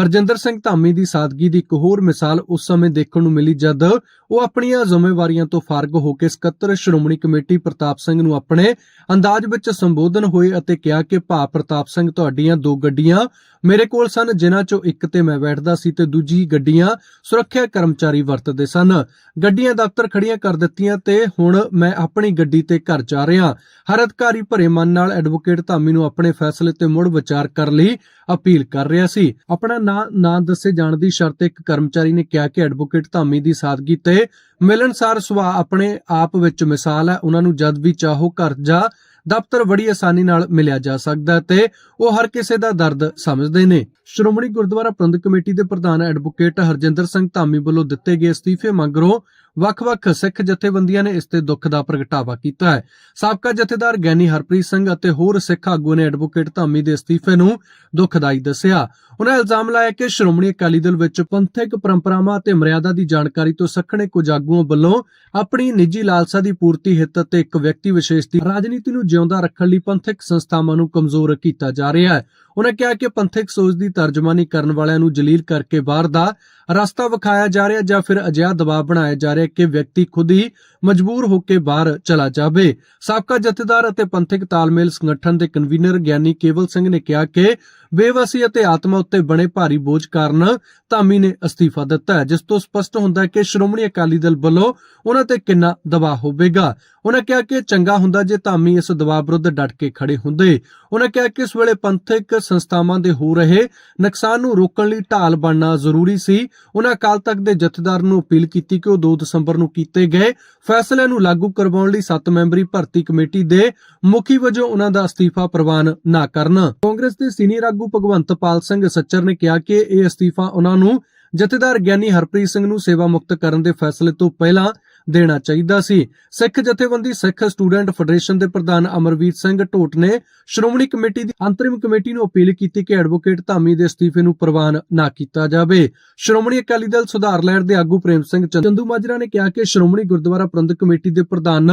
ਹਰਜਿੰਦਰ ਸਿੰਘ ਧਾਮੀ ਦੀ ਸਾਦਗੀ ਦੀ ਇੱਕ ਹੋਰ ਮਿਸਾਲ ਉਸ ਸਮੇਂ ਦੇਖਣ ਨੂੰ ਮਿਲੀ ਜਦ ਉਹ ਆਪਣੀਆਂ ਜ਼ਿੰਮੇਵਾਰੀਆਂ ਤੋਂ ਫਾਰਗ ਹੋ ਕੇ ਸਕੱਤਰ ਸ਼੍ਰੋਮਣੀ ਕਮੇਟੀ ਪ੍ਰਤਾਪ ਸਿੰਘ ਨੂੰ ਆਪਣੇ ਅੰਦਾਜ਼ ਵਿੱਚ ਸੰਬੋਧਨ ਹੋਏ ਅਤੇ ਕਿਹਾ ਕਿ ਭਾ ਪ੍ਰਤਾਪ ਸਿੰਘ ਤੁਹਾਡੀਆਂ ਦੋ ਗੱਡੀਆਂ ਮੇਰੇ ਕੋਲ ਸਨ, ਜਿਨ੍ਹਾਂ ਚੋਂ ਇੱਕ ਤੇ ਮੈਂ ਬੈਠਦਾ ਸੀ ਤੇ ਦੂਜੀ ਗੱਡੀਆਂ ਸੁਰੱਖਿਆ ਕਰਮਚਾਰੀ ਵਰਤਦੇ ਸਨ। ਗੱਡੀਆਂ ਦਫ਼ਤਰ ਖੜੀਆਂ ਕਰ ਦਿੱਤੀਆਂ ਤੇ ਹੁਣ ਮੈਂ ਆਪਣੀ ਗੱਡੀ ਤੇ ਘਰ ਜਾ ਰਿਹਾ। ਹਰ ਅਧਿਕਾਰੀ ਭਰੇ ਮਨ ਨਾਲ ਐਡਵੋਕੇਟ ਧਾਮੀ ਨੂੰ ਆਪਣੇ ਫੈਸਲੇ ਤੇ ਮੁੜ ਵਿਚਾਰ ਕਰਨ ਲਈ ਅਪੀਲ ਕਰ ਰਿਹਾ ਸੀ। ਆਪਣਾ ਨਾਂ, ਨਾ ਦੱਸੇ ਜਾਣ ਦੀ ਸ਼ਰਤ ਇੱਕ ਕਰਮਚਾਰੀ ਨੇ ਕਿਹਾ ਕਿ ਐਡਵੋਕੇਟ ਧਾਮੀ ਦੀ ਸਾਦਗੀ ਤੇ ਮਿਲਣਸਾਰ ਸੁਭਾਅ ਆਪਣੇ ਆਪ ਵਿੱਚ ਮਿਸਾਲ ਹੈ। ਉਹਨਾਂ ਨੂੰ ਜਦ ਵੀ ਚਾਹੋ ਘਰ ਜਾ ਦਫ਼ਤਰ ਬੜੀ ਆਸਾਨੀ ਨਾਲ ਮਿਲਿਆ ਜਾ ਸਕਦਾ ਹੈ ਤੇ ਉਹ ਹਰ ਕਿਸੇ ਦਾ ਦਰਦ ਸਮਝਦੇ ਨੇ। ਸ਼੍ਰੋਮਣੀ ਗੁਰਦੁਆਰਾ ਪ੍ਰਬੰਧਕ ਕਮੇਟੀ ਦੇ ਪ੍ਰਧਾਨ ਐਡਵੋਕੇਟ ਹਰਜਿੰਦਰ ਸਿੰਘ ਧਾਮੀ ਵੱਲੋਂ ਦਿੱਤੇ ਗਏ ਅਸਤੀਫੇ ਮੰਗਰੋਂ ਵੱਖ-ਵੱਖ ਸਿੱਖ ਜਥੇਬੰਦੀਆਂ ਨੇ ਇਸ ਤੇ ਦੁੱਖ ਦਾ ਪ੍ਰਗਟਾਵਾ ਕੀਤਾ ਹੈ। ਸਾਬਕਾ ਜਥੇਦਾਰ ਗਿਆਨੀ ਹਰਪ੍ਰੀਤ ਸਿੰਘ ਅਤੇ ਹੋਰ ਸਿੱਖ ਆਗੂ ਨੇ ਐਡਵੋਕੇਟ ਧਾਮੀ ਦੇ ਅਸਤੀਫੇ ਨੂੰ ਦੁਖਦਾਈ ਦੱਸਿਆ। ਉਹਨਾਂ ਇਲਜ਼ਾਮ ਲਾਇਆ ਕਿ ਸ਼੍ਰੋਮਣੀ ਅਕਾਲੀ ਦਲ ਵਿੱਚ ਪੰਥਕ ਪਰੰਪਰਾਵਾਂ ਅਤੇ ਮਰਿਆਦਾ ਦੀ ਜਾਣਕਾਰੀ ਤੋਂ ਸੱਖਣੇ ਕੁਝ ਆਗੂਆਂ ਵੱਲੋਂ ਆਪਣੀ ਨਿੱਜੀ ਲਾਲਸਾ ਦੀ ਪੂਰਤੀ ਹਿੱਤ ਅਤੇ ਇੱਕ ਵਿਅਕਤੀ ਵਿਸ਼ੇਸ਼ ਦੀ ਰਾਜਨੀਤੀ ਨੂੰ ਜਿਉਂਦਾ ਰੱਖਣ ਲਈ ਪੰਥਕ ਸੰਸਥਾਵਾਂ ਨੂੰ ਕਮਜ਼ੋਰ ਕੀਤਾ ਜਾ ਰਿਹਾ ਹੈ। ਉਹਨਾਂ ਕਿਹਾ ਕਿ ਪੰਥਕ ਸੋਚ ਦੀ ਤਰਜਮਾਨੀ ਕਰਨ ਵਾਲਿਆਂ ਨੂੰ ਜਲੀਲ ਕਰਕੇ ਬਾਹਰ ਦਾ ਰਸਤਾ ਵਿਖਾਇਆ ਜਾ ਰਿਹਾ ਜਾਂ ਫਿਰ ਅਜਿਹਾ ਦਬਾਅ ਬਣਾਇਆ ਜਾ ਰਿਹਾ ਕਿ ਵਿਅਕਤੀ ਖੁਦ ਹੀ ਮਜਬੂਰ ਹੋ ਕੇ ਬਾਹਰ ਚਲਾ ਜਾਵੇ। ਸਾਬਕਾ ਜਥੇਦਾਰ ਅਤੇ ਪੰਥਕ ਤਾਲਮੇਲ ਸੰਗਠਨ ਦੇ ਕਨਵੀਨਰ ਗਿਆਨੀ ਕੇਵਲ ਸਿੰਘ ਨੇ ਕਿਹਾ ਕਿ ਬੇਵਸੀ ਅਤੇ ਆਤਮਾ ਉੱਤੇ ਬਣੇ ਭਾਰੀ ਬੋਝ ਕਾਰਨ ਧਾਮੀ ਨੇ ਅਸਤੀਫਾ ਦਿੱਤਾ ਹੈ, ਜਿਸ ਤੋਂ ਸਪਸ਼ਟ ਹੁੰਦਾ ਹੈ ਕਿ ਸ਼੍ਰੋਮਣੀ ਅਕਾਲੀ ਦਲ ਵੱਲੋਂ ਉਹਨਾਂ ਤੇ ਕਿੰਨਾ ਦਬਾਅ ਹੋਵੇਗਾ। ਉਹਨਾਂ ਕਿਹਾ ਕਿ ਚੰਗਾ ਹੁੰਦਾ ਜੇ ਧਾਮੀ ਇਸ ਦਬਾਅ ਵਿਰੁੱਧ ਡਟ ਕੇ ਖੜੇ ਹੁੰਦੇ। ਉਹਨਾਂ ਕਿਹਾ ਕਿ ਇਸ ਵੇਲੇ ਪੰਥਕ ਸੰਸਥਾਵਾਂ ਦੇ ਹੋ ਰਹੇ ਨੁਕਸਾਨ ਨੂੰ ਰੋਕਣ ਲਈ ਢਾਲ ਬਣਨਾ ਜ਼ਰੂਰੀ ਸੀ। ਉਹਨਾਂ ਅਕਾਲ ਤਖਤ ਦੇ ਜਥੇਦਾਰ ਨੂੰ ਅਪੀਲ ਕੀਤੀ ਕਿ ਉਹ 2 ਦਸੰਬਰ ਨੂੰ ਕੀਤੇ ਗਏ ਫੈਸਲੇ ਨੂੰ ਲਾਗੂ ਕਰਵਾਉਣ ਲਈ 7 ਮੈਂਬਰੀ ਭਰਤੀ ਕਮੇਟੀ ਦੇ ਮੁਖੀ ਵਜੋਂ ਉਹਨਾਂ ਦਾ ਅਸਤੀਫਾ ਪ੍ਰਵਾਨ ਨਾ ਕਰਨ। ਕਾਂਗਰਸ ਦੇ ਸੀਨੀਅਰ ਆਗੂ ਭਗਵੰਤ ਪਾਲ ਸਿੰਘ ਸੱਚਰ ਨੇ ਕਿਹਾ ਕਿ ਇਹ ਅਸਤੀਫਾ ਉਹਨਾਂ ਨੂੰ ਜਥੇਦਾਰ ਗਿਆਨੀ ਹਰਪ੍ਰੀਤ ਸਿੰਘ ਨੂੰ ਸੇਵਾ ਮੁਕਤ ਕਰਨ ਦੇ ਫੈਸਲੇ ਤੋਂ ਪਹਿਲਾਂ ਦੇਣਾ ਚਾਹੀਦਾ ਸੀ। ਸਿੱਖ ਜਥੇਬੰਦੀ, ਸਿੱਖ ਸਟੂਡੈਂਟ ਫੈਡਰੇਸ਼ਨ ਦੇ ਪ੍ਰਧਾਨ ਅਮਰਵੀਰ ਸਿੰਘ ਢੋਟ ਨੇ ਸ਼੍ਰੋਮਣੀ ਕਮੇਟੀ ਦੀ ਅੰਤਰਿਮ ਕਮੇਟੀ ਨੂੰ ਅਪੀਲ ਕੀਤੀ ਕਿ ਐਡਵੋਕੇਟ ਧਾਮੀ ਦੇ ਅਸਤੀਫੇ ਨੂੰ ਪ੍ਰਵਾਨ ਨਾ ਕੀਤਾ ਜਾਵੇ। ਸ਼੍ਰੋਮਣੀ ਅਕਾਲੀ ਦਲ ਸੁਧਾਰ ਲਹਿਰ ਦੇ ਆਗੂ ਪ੍ਰੇਮ ਸਿੰਘ ਚੰਦੂ ਮਾਜਰਾ ਨੇ ਕਿਹਾ ਕਿ ਸ਼੍ਰੋਮਣੀ ਗੁਰਦੁਆਰਾ ਪ੍ਰਬੰਧਕ ਕਮੇਟੀ ਦੇ ਪ੍ਰਧਾਨ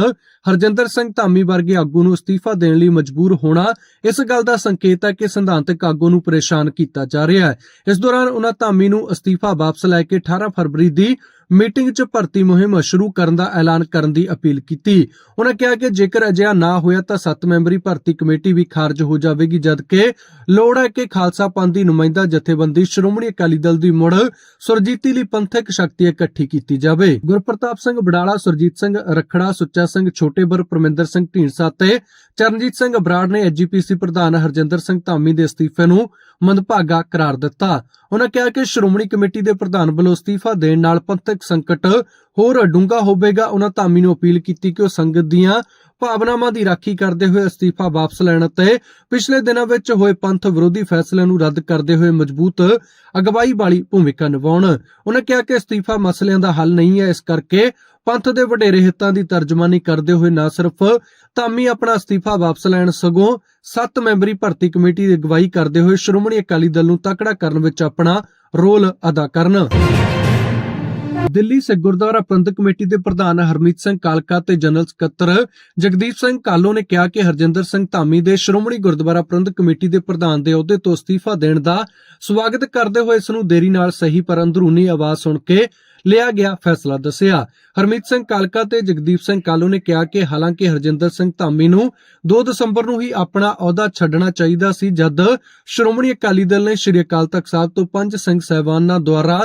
ਹਰਜਿੰਦਰ ਸਿੰਘ ਧਾਮੀ ਵਰਗੇ ਆਗੂ ਨੂੰ ਅਸਤੀਫਾ ਦੇਣ ਲਈ ਮਜਬੂਰ ਹੋਣਾ ਇਸ ਗੱਲ ਦਾ ਸੰਕੇਤ ਹੈ ਕਿ ਸਿਧਾਂਤਕ ਆਗੂ ਨੂੰ ਪਰੇਸ਼ਾਨ ਕੀਤਾ ਜਾ ਰਿਹਾ ਹੈ। ਇਸ ਦੌਰਾਨ ਉਹਨਾਂ ਧਾਮੀ ਨੂੰ ਅਸਤੀਫਾ ਵਾਪਸ ਲੈ ਕੇ 18 ਫਰਵਰੀ ਦੀ ਮੀਟਿੰਗ 'ਚ ਭਰਤੀ ਮੁਹਿੰਮ ਸ਼ੁਰੂ ਕਰਨ ਦਾ ਐਲਾਨ ਕਰਨ ਦੀ ਅਪੀਲ ਕੀਤੀ। ਉਹਨਾਂ ਕਿਹਾ ਕਿ ਜੇਕਰ ਅਜਿਹਾ ਨਾ ਹੋਇਆ ਤਾਂ 7 ਮੈਂਬਰੀ ਭਰਤੀ ਕਮੇਟੀ ਵੀ ਖਾਰਜ ਹੋ ਜਾਵੇਗੀ, ਜਦਕਿ ਲੋੜ ਹੈ ਕਿ ਖਾਲਸਾ ਪੰਥ ਦੀ ਨੁਮਾਇੰਦਾ ਜਥੇਬੰਦੀ ਸ਼੍ਰੋਮਣੀ ਅਕਾਲੀ ਦਲ ਦੀ ਮੁੜ ਸੁਰਜੀਤੀ ਲਈ ਪੰਥਕ ਸ਼ਕਤੀ ਇਕੱਠੀ ਕੀਤੀ ਜਾਵੇ। ਗੁਰਪ੍ਰਤਾਪ ਸਿੰਘ ਬਡਾਲਾ ਸੁਰਜੀਤ ਸਿੰਘ ਰਖੜਾ, ਸੁੱਚਾ ਸਿੰਘ ਛੋਟੇਬਰ, ਪਰਮਿੰਦਰ ਸਿੰਘ ਢੀਂਡਸਾ ਤੇ ਚਰਨਜੀਤ ਸਿੰਘ ਬਰਾੜ ਨੇ ਐਜੀਪੀਸੀ ਪ੍ਰਧਾਨ ਹਰਜਿੰਦਰ ਸਿੰਘ ਧਾਮੀ ਦੇ ਅਸਤੀਫੇ ਨੂੰ ਮੰਦਭਾਗਾ ਕਰਾਰ ਦਿੱਤਾ। ਉਹਨਾਂ ਕਿਹਾ ਕਿ ਸ਼੍ਰੋਮਣੀ ਕਮੇਟੀ ਦੇ ਪ੍ਰਧਾਨ ਵੱਲੋਂ ਅਸਤੀਫਾ ਦੇਣ ਨਾਲ ਪੰਥਕ ਸੰਕਟ ਹੋਰ ਡੂੰਘਾ ਹੋਵੇਗਾ। ਉਹਨਾਂ ਧਾਮੀ ਨੂੰ ਅਪੀਲ ਕੀਤੀ ਕਿ ਉਹ ਸੰਗਤ ਦੀਆਂ ਭਾਵਨਾਵਾਂ ਦੀ ਰਾਖੀ ਕਰਦੇ ਹੋਏ ਅਸਤੀਫਾ ਵਾਪਸ ਲੈਣ ਅਤੇ ਪਿਛਲੇ ਦਿਨਾਂ ਵਿੱਚ ਹੋਏ ਪੰਥ ਵਿਰੋਧੀ ਫੈਸਲਿਆਂ ਨੂੰ ਰੱਦ ਕਰਦੇ ਹੋਏ ਮਜ਼ਬੂਤ ਅਗਵਾਈ ਵਾਲੀ ਭੂਮਿਕਾ ਨਿਭਾਉਣ। ਉਹਨਾਂ ਕਿਹਾ ਕਿ ਅਸਤੀਫਾ ਮਸਲਿਆਂ ਦਾ ਹੱਲ ਨਹੀਂ ਹੈ। ਇਸ ਕਰਕੇ ਪੰਥ ਦੇ ਵਡੇਰੇ ਹਿੱਤਾਂ ਦੀ ਤਰਜਮਾਨੀ ਕਰਦੇ ਹੋਏ ਨਾ ਸਿਰਫ ਧਾਮੀ ਆਪਣਾ ਅਸਤੀਫਾ ਵਾਪਸ ਲੈਣ, ਸਗੋਂ ਸੱਤ ਮੈਂਬਰੀ ਭਰਤੀ ਕਮੇਟੀ ਦੀ ਅਗਵਾਈ ਕਰਦੇ ਹੋਏ ਸ਼੍ਰੋਮਣੀ ਅਕਾਲੀ ਦਲ ਨੂੰ ਤਕੜਾ ਕਰਨ ਵਿੱਚ ਆਪਣਾ ਰੋਲ ਅਦਾ ਕਰਨ। ਦਿੱਲੀ ਸਿੱਖ ਗੁਰਦੁਆਰਾ ਪ੍ਰਬੰਧਕ ਕਮੇਟੀ ਦੇ ਪ੍ਰਧਾਨ ਹਰਮੀਤ ਸਿੰਘ ਕਾਲਕਾ ਤੇ ਜਨਰਲ ਸਕੱਤਰ ਜਗਦੀਪ ਸਿੰਘ ਕਾਲੋ ਨੇ ਕਿਹਾ ਕਿ ਹਰਜਿੰਦਰ ਸਿੰਘ ਧਾਮੀ ਦੇ ਸ਼੍ਰੋਮਣੀ ਗੁਰਦੁਆਰਾ ਪ੍ਰਬੰਧਕ ਕਮੇਟੀ ਦੇ ਪ੍ਰਧਾਨ ਦੇ ਅਹੁਦੇ ਤੋਂ ਅਸਤੀਫਾ ਦੇਣ ਦਾ ਸਵਾਗਤ ਕਰਦੇ ਹੋਏ ਇਸ ਨੂੰ ਦੇਰੀ ਨਾਲ ਸਹੀ ਪਰ ਅੰਦਰੂਨੀ ਆਵਾਜ਼ ਸੁਣ ਕੇ ਲਿਆ ਗਿਆ ਫੈਸਲਾ ਦੱਸਿਆ। ਹਰਮੀਤ ਸਿੰਘ ਕਾਲਕਾ ਤੇ ਜਗਦੀਪ ਸਿੰਘ ਕਾਲੋ ਨੇ ਕਿਹਾ ਕਿ ਹਾਲਾਂਕਿ ਹਰਜਿੰਦਰ ਸਿੰਘ ਧਾਮੀ ਨੂੰ 2 ਦਸੰਬਰ ਨੂੰ ਹੀ ਆਪਣਾ ਅਹੁਦਾ ਛੱਡਣਾ ਚਾਹੀਦਾ ਸੀ, ਜਦ ਸ਼੍ਰੋਮਣੀ ਅਕਾਲੀ ਦਲ ਨੇ ਸ਼੍ਰੀ ਅਕਾਲ ਤਖਤ ਸਾਹਿਬ ਤੋਂ ਪੰਜ ਸਿੰਘ ਸਹਿਬਾਨਾਂ ਦੁਆਰਾ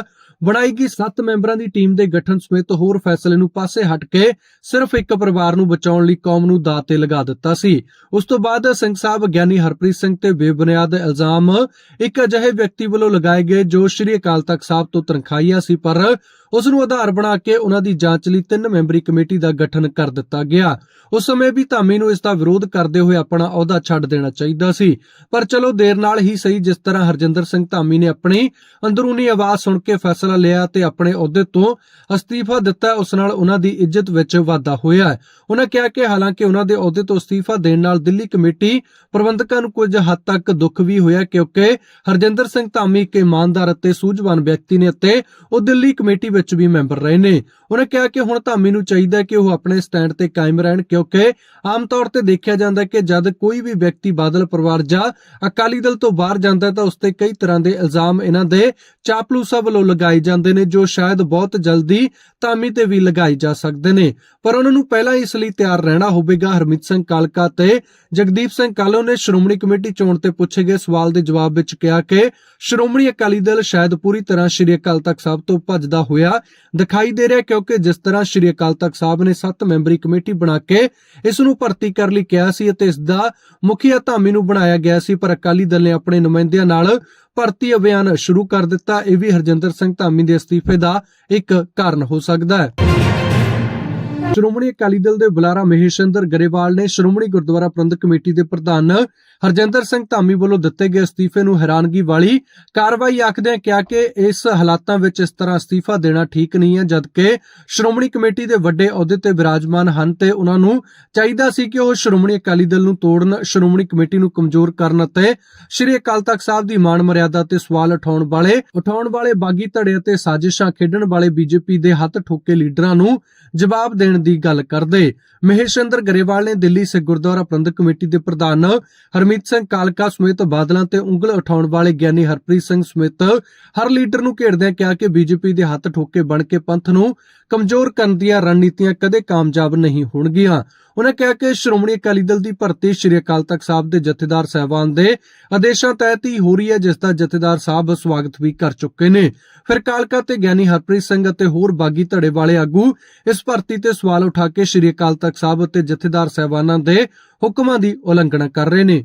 ਬਣਾਈ ਗਈ 7 ਮੈਂਬਰਾਂ ਦੀ ਟੀਮ ਦੇ ਗਠਨ ਸਮੇਤ ਹੋਰ ਫੈਸਲੇ ਨੂੰ ਪਾਸੇ ਹਟ ਕੇ ਸਿਰਫ ਇੱਕ ਪਰਿਵਾਰ ਨੂੰ ਬਚਾਉਣ ਲਈ ਕੌਮ ਨੂੰ ਦਾਅ ਤੇ ਲਗਾ ਦਿੱਤਾ ਸੀ। ਉਸ ਤੋਂ ਬਾਅਦ ਸਿੰਘ ਸਾਹਿਬ ਗਿਆਨੀ ਹਰਪ੍ਰੀਤ ਸਿੰਘ ਤੇ ਬੇਬੁਨਿਆਦ ਇਲਜ਼ਾਮ ਇੱਕ ਅਜਿਹੇ ਵਿਅਕਤੀ ਵੱਲੋਂ ਲਗਾਏ ਗਏ ਜੋ ਸ਼੍ਰੀ ਅਕਾਲ ਤਖਤ ਸਾਹਿਬ ਤੋਂ ਤਨਖਾਹੀਆ ਸੀ, ਪਰ ਉਸ ਨੂੰ ਆਧਾਰ ਬਣਾ ਕੇ ਉਹਨਾਂ ਦੀ ਜਾਂਚ ਲਈ ਤਿੰਨ ਮੈਂਬਰੀ ਕਮੇਟੀ ਦਾ ਗਠਨ ਕਰ ਦਿੱਤਾ ਗਿਆ। ਉਸ ਸਮੇਂ ਵੀ ਧਾਮੀ ਨੂੰ ਇਸ ਦਾ ਵਿਰੋਧ ਕਰਦੇ ਹੋਏ ਆਪਣਾ ਅਹੁਦਾ ਛੱਡ ਦੇਣਾ ਚਾਹੀਦਾ ਸੀ। ਪਰ ਚਲੋ ਦੇਰ ਨਾਲ ਹੀ ਸਹੀ ਜਿਸ ਤਰ੍ਹਾਂ ਹਰਜਿੰਦਰ ਸਿੰਘ ਧਾਮੀ ਨੇ ਆਪਣੀ ਅੰਦਰੂਨੀ ਆਵਾਜ਼ ਸੁਣ ਕੇ ਫੈਸਲਾ ਲਿਆ ਤੇ ਆਪਣੇ ਅਹੁਦੇ ਤੋਂ ਅਸਤੀਫਾ ਦਿੱਤਾ, ਉਸ ਨਾਲ ਉਹਨਾਂ ਦੀ ਇੱਜ਼ਤ ਵਿੱਚ ਵਾਧਾ ਹੋਇਆ। ਹੈ ਉਹਨਾਂ ਕਿਹਾ ਕਿ ਹਾਲਾਂਕਿ ਉਹਨਾਂ ਦੇ ਅਹੁਦੇ ਤੋਂ ਅਸਤੀਫਾ ਦੇਣ ਨਾਲ ਦਿੱਲੀ ਕਮੇਟੀ ਪ੍ਰਬੰਧਕਾਂ ਨੂੰ ਕੁਝ ਹੱਦ ਤੱਕ ਦੁੱਖ ਵੀ ਹੋਇਆ ਕਿਉਂਕਿ ਹਰਜਿੰਦਰ ਸਿੰਘ ਧਾਮੀ ਇੱਕ ਇਮਾਨਦਾਰ ਅਤੇ ਸੂਝਵਾਨ ਵਿਅਕਤੀ ਨੇ ਅਤੇ ਉਹ ਦਿੱਲੀ ਕਮੇਟੀ ਵਿੱਚ ਵੀ ਮੈਂਬਰ ਰਹੇ ਨੇ। ਉਹਨਾਂ ਕਿਹਾ ਕਿ ਹੁਣ ਧਾਮੀ ਨੂੰ ਚਾਹੀਦਾ ਹੈ ਕਿ ਉਹ ਆਪਣੇ ਸਟੈਂਡ ਤੇ ਕਾਇਮ ਰਹਿਣ, ਕਿਉਂਕਿ ਆਮ ਤੌਰ ਤੇ ਦੇਖਿਆ ਜਾਂਦਾ ਹੈ ਕਿ ਜਦ ਕੋਈ ਵੀ ਵਿਅਕਤੀ ਬਾਦਲ ਪਰਿਵਾਰ ਜਾਂ ਅਕਾਲੀ ਦਲ ਤੋਂ ਬਾਹਰ ਜਾਂਦਾ ਤਾਂ ਉਸ ਤੇ ਕਈ ਤਰ੍ਹਾਂ ਦੇ ਇਲਜ਼ਾਮ ਇਹਨਾਂ ਦੇ ਚਾਪਲੂਸਾ ਵੱਲੋਂ ਲਗਾਏ ਜਾਂਦੇ ਨੇ, ਜੋ ਸ਼ਾਇਦ ਬਹੁਤ ਜਲਦੀ ਧਾਮੀ ਤੇ ਵੀ ਲਗਾਏ ਜਾ ਸਕਦੇ ਨੇ। ਪਰ ਉਹਨਾਂ ਨੂੰ ਪਹਿਲਾਂ ਇਸ ਲਈ ਤਿਆਰ ਰਹਿਣਾ ਹੋਵੇਗਾ। ਹਰਮਿਤ ਸਿੰਘ ਕਾਲਕਾ ਤੇ ਜਗਦੀਪ ਸਿੰਘ ਕਾਲੋ ਨੇ ਸ਼੍ਰੋਮਣੀ ਕਮੇਟੀ ਚੋਣ ਤੇ ਪੁੱਛੇ ਗਏ ਸਵਾਲ ਦੇ ਜਵਾਬ ਵਿੱਚ ਕਿਹਾ ਕਿ ਸ਼੍ਰੋਮਣੀ ਅਕਾਲੀ ਦਲ ਸ਼ਾਇਦ ਪੂਰੀ ਤਰ੍ਹਾਂ ਸ਼੍ਰੀ ਅਕਾਲ ਤਖਤ ਸਾਹਿਬ ਤੋਂ ਭੱਜਦਾ ਹੋਇਆ ਦਿਖਾਈ ਦੇ ਰਿਹਾ ਕਿਉਂਕਿ ਜਿਸ ਤਰ੍ਹਾਂ ਸ਼੍ਰੀ ਅਕਾਲ ਤਖਤ ਸਾਹਿਬ ਨੇ 7 ਮੈਂਬਰੀ ਕਮੇਟੀ ਬਣਾ ਕੇ ਇਸ ਨੂੰ ਭਰਤੀ ਕਰਨ ਲਈ ਕਿਹਾ ਸੀ ਅਤੇ ਇਸ ਦਾ ਮੁਖੀਆ ਧਾਮੀ ਨੂੰ ਬਣਾਇਆ ਗਿਆ ਸੀ, ਪਰ ਅਕਾਲੀ ਦਲ ਨੇ ਆਪਣੇ ਨੁਮਾਇੰਦਿਆਂ ਨਾਲ ਭਰਤੀ ਅਭਿਆਨ ਸ਼ੁਰੂ ਕਰ ਦਿੱਤਾ। ਇਹ ਵੀ ਹਰਜਿੰਦਰ ਸਿੰਘ ਧਾਮੀ ਦੇ ਅਸਤੀਫੇ ਦਾ ਇੱਕ ਕਾਰਨ ਹੋ ਸਕਦਾ ਹੈ। ਸ਼੍ਰੋਮਣੀ ਅਕਾਲੀ ਦਲ ਦੇ ਬੁਲਾਰਾ ਮਹੇਸ਼ੰਦਰ ਗਰੇਵਾਲ ਨੇ ਸ਼੍ਰੋਮਣੀ ਗੁਰਦੁਆਰਾ ਪ੍ਰਬੰਧਕ ਕਮੇਟੀ ਦੇ ਪ੍ਰਧਾਨ ਹਰਜਿੰਦਰ ਸਿੰਘ ਧਾਮੀ ਵੱਲੋਂ ਦਿੱਤੇ ਗਏ ਅਸਤੀਫੇ ਨੂੰ ਹੈਰਾਨਗੀ ਵਾਲੀ ਕਾਰਵਾਈ ਆਖਦਿਆਂ ਕਿਹਾ ਕਿ ਇਸ ਹਾਲਾਤਾਂ ਵਿੱਚ ਇਸ ਤਰ੍ਹਾਂ ਅਸਤੀਫਾ ਦੇਣਾ ਠੀਕ ਨਹੀਂ ਹੈ, ਜਦਕਿ ਸ਼੍ਰੋਮਣੀ ਕਮੇਟੀ ਦੇ ਵੱਡੇ ਅਹੁਦੇ ਤੇ ਵਿਰਾਜਮਾਨ ਹਨ ਤੇ ਉਹਨਾਂ ਨੂੰ ਚਾਹੀਦਾ ਸੀ ਕਿ ਉਹ ਸ਼੍ਰੋਮਣੀ ਅਕਾਲੀ ਦਲ ਨੂੰ ਤੋੜਨ, ਸ਼੍ਰੋਮਣੀ ਕਮੇਟੀ ਨੂੰ ਕਮਜ਼ੋਰ ਕਰਨ ਅਤੇ ਸ਼੍ਰੀ ਅਕਾਲ ਤਖਤ ਸਾਹਿਬ ਦੀ ਮਾਣ ਮਰਿਆਦਾ ਤੇ ਸਵਾਲ ਉਠਾਉਣ ਵਾਲੇ ਉਠਾਉਣ ਵਾਲੇ ਬਾਗੀ ਧੜੇ ਅਤੇ ਸਾਜ਼ਿਸ਼ਾਂ ਖੇਡਣ ਵਾਲੇ ਬੀਜੇਪੀ ਦੇ ਹੱਥ ਠੋਕੇ ਲੀਡਰਾਂ ਨੂੰ ਜਵਾਬ ਦੇਣ ਦੀ ਗੱਲ ਕਰਦੇ। ਮਹੇਸ਼ ਮਹੇਸ਼ੰਦਰ ਗਰੇਵਾਲ ਨੇ ਦਿੱਲੀ ਸਿੱਖ ਗੁਰਦੁਆਰਾ ਪ੍ਰਬੰਧਕ ਕਮੇਟੀ ਦੇ ਪ੍ਰਧਾਨ ਹਰਮੀਤ ਸਿੰਘ ਕਾਲਕਾ ਸਮੇਤ ਬਾਦਲਾਂ ਤੇ ਉਂਗਲ ਉਠਾਉਣ ਵਾਲੇ ਗਿਆਨੀ ਹਰਪ੍ਰੀਤ ਸਿੰਘ ਸਮੇਤ ਹਰ ਲੀਡਰ ਨੂੰ ਘੇਰਦਿਆਂ ਕਿਹਾ ਕਿ ਬੀਜੇਪੀ ਦੇ ਹੱਥ ਠੋਕੇ ਬਣ ਕੇ ਪੰਥ ਨੂੰ ਕਮਜ਼ੋਰ ਕਰਨ ਦੀਆਂ ਰਣਨੀਤੀਆਂ ਕਦੇ ਕਾਮਯਾਬ ਨਹੀਂ ਹੋਣਗੀਆਂ। ਉਹਨਾਂ ਕਿਹਾ ਕਿ ਸ਼੍ਰੋਮਣੀ ਅਕਾਲੀ ਦਲ ਦੀ ਭਰਤੀ ਸ਼੍ਰੀ ਅਕਾਲ ਤਖਤ ਸਾਹਿਬ ਦੇ ਜਥੇਦਾਰ ਸਹਿਬਾਨ ਦੇ ਆਦੇਸ਼ਾਂ ਤਹਿਤ ਹੀ ਹੋ ਰਹੀ ਹੈ, ਜਿਸ ਦਾ ਜਥੇਦਾਰ ਸਾਹਿਬ ਸਵਾਗਤ ਵੀ ਕਰ ਚੁੱਕੇ ਨੇ। ਫਿਰ ਕਾਲਕਾ ਤੇ ਗਿਆਨੀ ਹਰਪ੍ਰੀਤ ਸਿੰਘ ਅਤੇ ਹੋਰ ਬਾਗੀ ਧੜੇ ਵਾਲੇ ਆਗੂ ਇਸ ਭਰਤੀ ਤੇ ਸਵਾਲ ਉਠਾ ਕੇ ਸ਼੍ਰੀ ਅਕਾਲ ਤਖਤ ਸਾਹਿਬ ਅਤੇ ਜਥੇਦਾਰ ਸਹਿਬਾਨਾਂ ਦੇ ਹੁਕਮਾਂ ਦੀ ਉਲੰਘਣਾ ਕਰ ਰਹੇ ਨੇ।